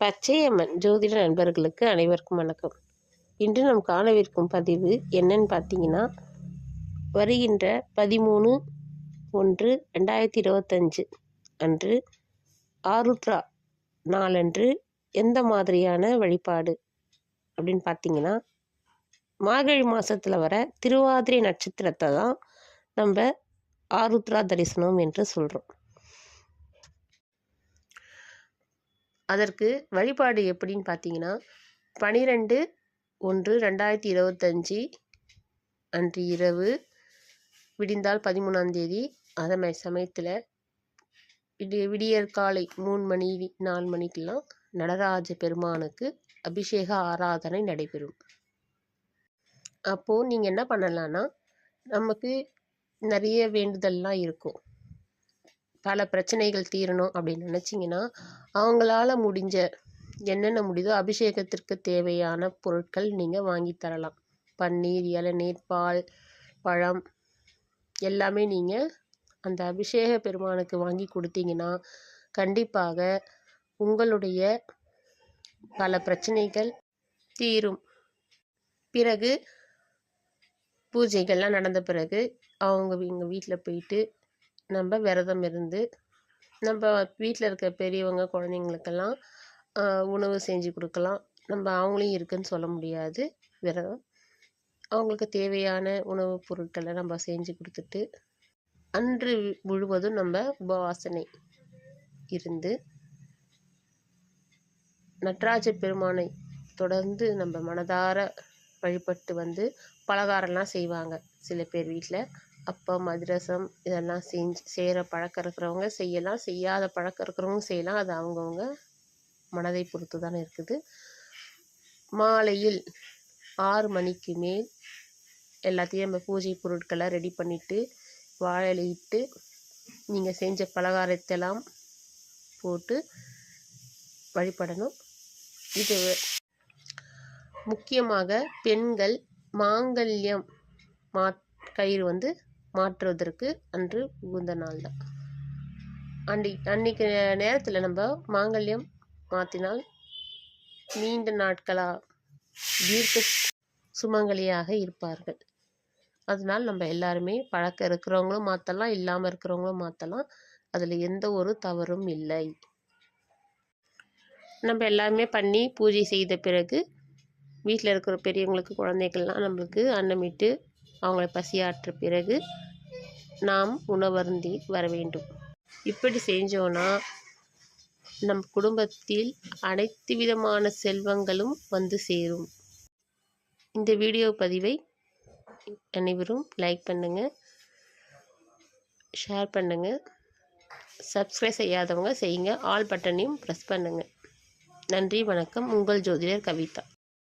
பச்சையம்மன் ஜோதிட நண்பர்களுக்கு அனைவருக்கும் வணக்கம். இன்று நாம் காணவிருக்கும் பதிவு என்னன்னு பார்த்தீங்கன்னா வருகின்ற பதிமூணு ஒன்று ரெண்டாயிரத்தி இருபத்தஞ்சு அன்று ஆருத்ரா நாளன்று எந்த மாதிரியான வழிபாடு அப்படின்னு பார்த்தீங்கன்னா மார்கழி மாதத்தில் வர திருவாதிரை நட்சத்திரத்தை தான் நம்ம ஆருத்ரா தரிசனம் என்று சொல்கிறோம் அதற்கு வழிபாடு எப்படின்னு பார்த்தீங்கன்னா பனிரெண்டு ஒன்று ரெண்டாயிரத்தி இருபத்தஞ்சி அன்று இரவு விடிந்தால் பதிமூணாம் தேதி அதே சமயத்தில் விடிய விடியற் காலை மூணு மணி நாலு மணிக்கெல்லாம் நடராஜ பெருமானுக்கு அபிஷேக ஆராதனை நடைபெறும். அப்போது நீங்கள் என்ன பண்ணலான்னா நமக்கு நிறைய வேண்டுதல்லாம் இருக்கும். பல பிரச்சனைகள் தீரணும் அப்படின்னு நினச்சிங்கன்னா அவங்களால முடிஞ்ச என்னென்ன முடியுதோ அபிஷேகத்திற்கு தேவையான பொருட்கள் நீங்கள் வாங்கி தரலாம். பன்னீர் இளநீர் பால் பழம் எல்லாமே நீங்கள் அந்த அபிஷேக பெருமானுக்கு வாங்கி கொடுத்தீங்கன்னா கண்டிப்பாக உங்களுடைய பல பிரச்சனைகள் தீரும். பிறகு பூஜைகள்லாம் நடந்த பிறகு அவங்க எங்கள் வீட்டில் போயிட்டு நம்ம விரதம் இருந்து நம்ம வீட்டில் இருக்க பெரியவங்க குழந்தைங்களுக்கெல்லாம் உணவு செஞ்சு கொடுக்கலாம். நம்ம அவங்களையும் இருக்குன்னு சொல்ல முடியாது. விரதம். அவங்களுக்கு தேவையான உணவுப் பொருட்களை நம்ம செஞ்சு கொடுத்துட்டு அன்று முழுவதும் நம்ம உபவாசனை இருந்து நட்ராஜ பெருமானை தொடர்ந்து நம்ம மனதார வழிபட்டு வந்து பலகாரம்லாம் செய்வாங்க. சில பேர் வீட்டில் அப்பம் அதிரசம் இதெல்லாம் செஞ்சு செய்கிற பழக்கம் இருக்கிறவங்க செய்யலாம். செய்யாத பழக்கம் இருக்கிறவங்க செய்யலாம். அது அவங்கவுங்க மனதை பொறுத்து தானே இருக்குது. மாலையில் ஆறு மணிக்கு மேல் எல்லாத்தையும் நம்ம பூஜை பொருட்களை ரெடி பண்ணிவிட்டு வாழை நீங்கள் செஞ்ச பலகாரத்தெல்லாம் போட்டு வழிபடணும். இது முக்கியமாக பெண்கள் மாங்கல்யம் மா கயிறு வந்து மாற்றுவதற்கு அன்று உகுந்த நாள் தான் அன்றை அன்றைக்கு நேரத்தில் நம்ம மாங்கல்யம் மாற்றினால் நீண்ட நாட்களாக தீர்க்க சுமங்கலியாக இருப்பார்கள். அதனால் நம்ம எல்லாருமே பழக்கம் இருக்கிறவங்களும் மாற்றலாம் இல்லாமல் இருக்கிறவங்களும் மாற்றலாம் அதில் எந்த ஒரு தவறும் இல்லை. நம்ம எல்லாமே பண்ணி பூஜை செய்த பிறகு வீட்டில் இருக்கிற பெரியவங்களுக்கு குழந்தைகள்லாம் நம்மளுக்கு அன்னமிட்டு அவங்களை பசியாற்ற பிறகு நாம் உணவருந்தி வர வேண்டும். இப்படி செஞ்சோன்னா நம் குடும்பத்தில் அனைத்து விதமான செல்வங்களும் வந்து சேரும். இந்த வீடியோ பதிவை அனைவரும் லைக் பண்ணுங்கள் ஷேர் பண்ணுங்கள் சப்ஸ்கிரைப் செய்யாதவங்க செய்யுங்க ஆல் பட்டனையும் ப்ரெஸ் பண்ணுங்கள் நன்றி வணக்கம். உங்கள் ஜோதிடர் கவிதா.